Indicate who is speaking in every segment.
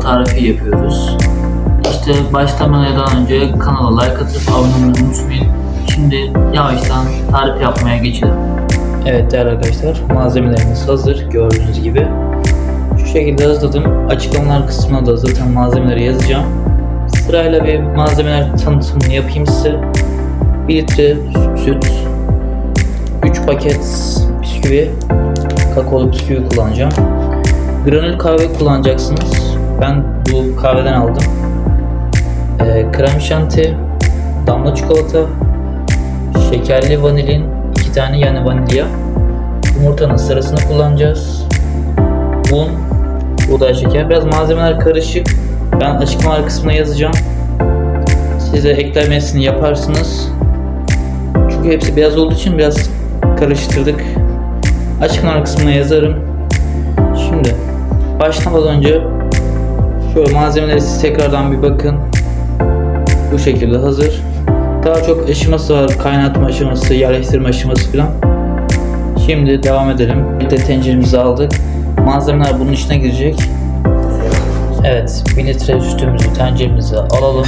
Speaker 1: tarifi yapıyoruz. İşte başlamadan önce kanala like atıp abone olmayı unutmayın. Şimdi yavaştan tarif yapmaya geçelim. Evet değerli arkadaşlar malzemelerimiz hazır gördüğünüz gibi. Şu şekilde hazırladım. Açıklamalar kısmına da zaten malzemeleri yazacağım. Sırayla bir malzemeler tanıtımını yapayım size. 1 litre süt, 3 paket bisküvi, kakaolu bisküvi kullanacağım. Granül kahve kullanacaksınız. Ben bu kahveden aldım. Ee, krem şanti, damla çikolata, şekerli vanilin, iki tane yani vanilya. Yumurtanın sarısını kullanacağız. Un, buğday şeker. Biraz malzemeler karışık. Ben açıklamalar kısmına yazacağım. Siz de eklemesini yaparsınız. Çünkü hepsi beyaz olduğu için biraz karıştırdık. Açıklamalar kısmına yazarım. Şimdi başlamadan önce şöyle malzemeleri siz tekrardan bir bakın. Bu şekilde hazır. Daha çok aşaması var. Kaynatma aşaması, yerleştirme aşaması falan. Şimdi devam edelim. Bir de tenceremizi aldık. Malzemeler bunun içine girecek. Evet, 1 litre sütümüzü tenceremize alalım.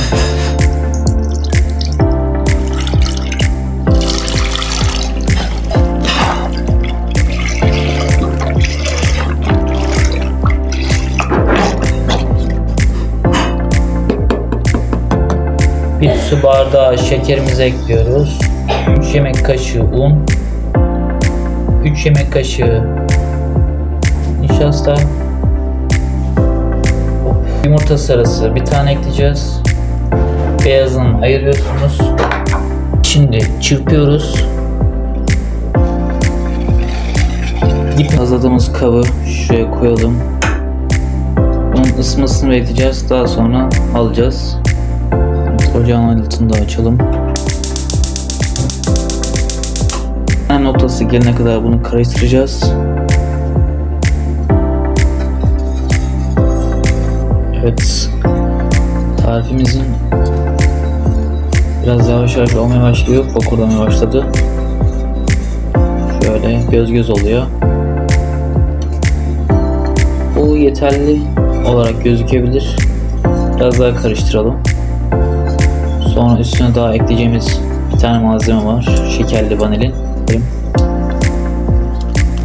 Speaker 1: Su bardağı şekerimizi ekliyoruz. 3 yemek kaşığı un. 3 yemek kaşığı nişasta. Yumurta sarısı bir tane ekleyeceğiz. Beyazını ayırıyorsunuz. Şimdi çırpıyoruz. Dip hazırladığımız kabı şuraya koyalım. Bunun ısınmasını bekleyeceğiz. Daha sonra alacağız. Ocağın aydınlatını da açalım. En noktası gelene kadar bunu karıştıracağız. Evet. Tarifimizin biraz yavaş yavaş olmaya başlıyor. Fokurdamaya başladı. Şöyle göz göz oluyor. Bu yeterli olarak gözükebilir. Biraz daha karıştıralım. Sonra üstüne daha ekleyeceğimiz bir tane malzeme var. Şekerli vanilin.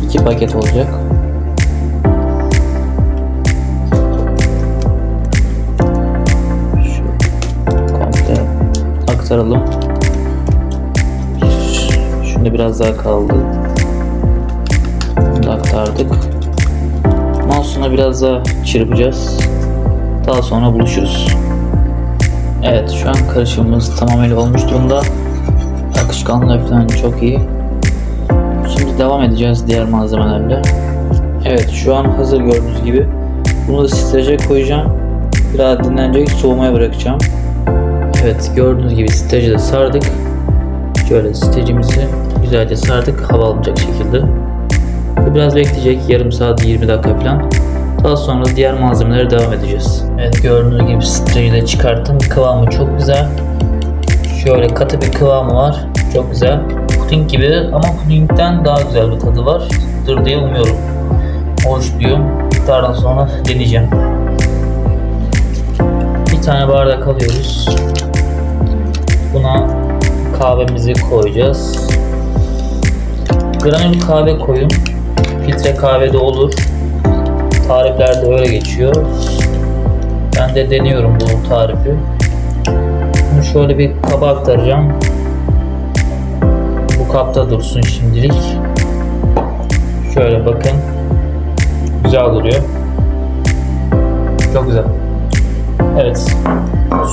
Speaker 1: İki paket olacak. Şu komple aktaralım. Şimdi biraz daha kaldı. Bunu da aktardık. Sonra biraz daha çırpacağız. Daha sonra buluşuruz. Evet şu an karışımımız tamamıyla olmuş durumda. Akışkanlığı falan çok iyi. Şimdi devam edeceğiz diğer malzemelerle. Evet şu an hazır gördüğünüz gibi. Bunu da streje koyacağım. Biraz dinlenecek soğumaya bırakacağım. Evet gördüğünüz gibi strece de sardık. Şöyle strecimizi güzelce sardık hava almayacak şekilde. Bu biraz bekleyecek yarım saat 20 dakika falan. Daha sonra diğer malzemelere devam edeceğiz. Evet gördüğünüz gibi streci de çıkarttım. Kıvamı çok güzel. Şöyle katı bir kıvamı var. Çok güzel. Puding gibi ama pudingden daha güzel bir tadı var. Dır diye umuyorum. Hoş diyor. İftardan sonra deneyeceğim. Bir tane bardak alıyoruz. Buna kahvemizi koyacağız. Granül kahve koyun. Filtre kahve de olur. Tariflerde öyle geçiyor. Ben de deniyorum bu tarifi. Bunu şöyle bir kaba aktaracağım. Bu kapta dursun şimdilik. Şöyle bakın. Güzel duruyor. Çok güzel. Evet.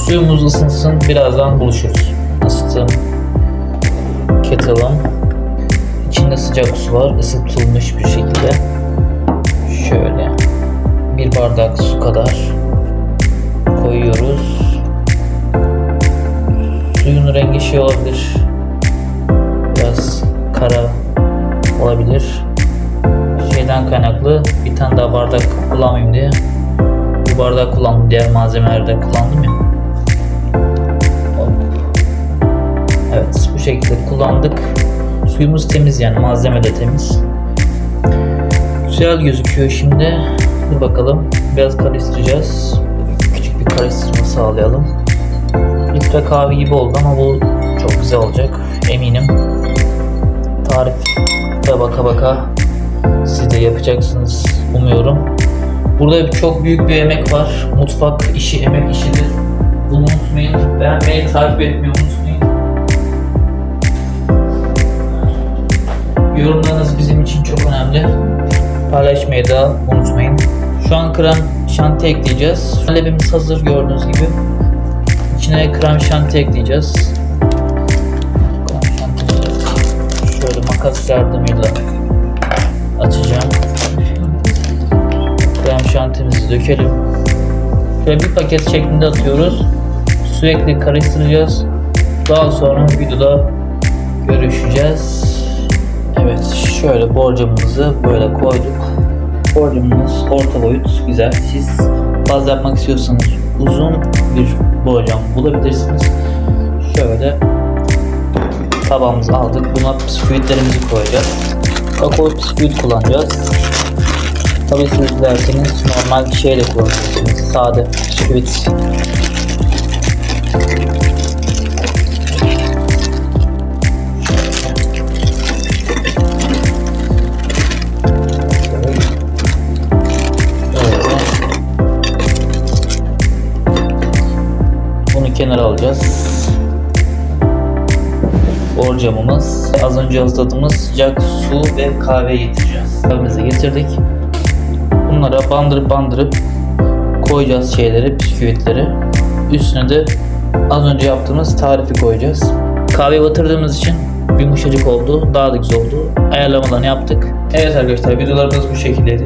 Speaker 1: Suyumuz ısınsın. Birazdan buluşuruz. Isıtım. Kettle'ım. İçinde sıcak su var. ısıtılmış bir şekilde. Şöyle. Bir bardak su kadar koyuyoruz. Suyun rengi şey olabilir. Biraz kara olabilir. Şeyden kaynaklı bir tane daha bardak kullanmayayım diye. Bu bardak kullandım. Diğer malzemelerde kullandım ya. Evet bu şekilde kullandık. Suyumuz temiz yani malzeme de temiz. Güzel gözüküyor şimdi. Dur bakalım. Biraz karıştıracağız. bir karıştırma sağlayalım. Filtre kahve gibi oldu ama bu çok güzel olacak eminim. Tarife baka baka siz de yapacaksınız umuyorum. Burada çok büyük bir emek var. Mutfak işi emek işidir. Bunu unutmayın. Beğenmeyi, takip etmeyi unutmayın. Yorumlarınız bizim için çok önemli. Paylaşmayı da unutmayın. Şu an krem şanti ekleyeceğiz. Lebimiz hazır gördüğünüz gibi. İçine krem şanti ekleyeceğiz. Şöyle makas yardımıyla açacağım. Krem şantimizi dökelim. Şöyle bir paket şeklinde atıyoruz. Sürekli karıştıracağız. Daha sonra videoda görüşeceğiz. Evet şöyle borcamımızı böyle koyduk. Borcamımız orta boyut güzel. Siz fazla yapmak istiyorsanız uzun bir borcam bulabilirsiniz. Şöyle tabağımızı aldık. Buna bisküvitlerimizi koyacağız. Kakao bisküvit kullanacağız. Tabii siz dilerseniz normal şey de kullanabilirsiniz. Sade bisküvit. Kenara alacağız. Borcamımız. Az önce hazırladığımız sıcak su ve kahve getireceğiz. Kahvemizi getirdik. Bunlara bandırıp bandırıp koyacağız şeyleri, bisküvitleri. Üstüne de az önce yaptığımız tarifi koyacağız. Kahve batırdığımız için yumuşacık oldu. Daha da güzel oldu. Ayarlamalarını yaptık. Evet arkadaşlar videolarımız bu şekildeydi.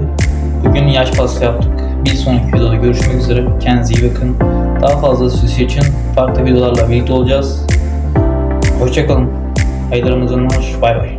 Speaker 1: Bugün yaş pasta yaptık. Bir sonraki videoda görüşmek üzere. Kendinize iyi bakın. Daha fazla süs için farklı videolarla birlikte olacağız. Hoşçakalın. Hayırlı Ramazanlar. Bay bay.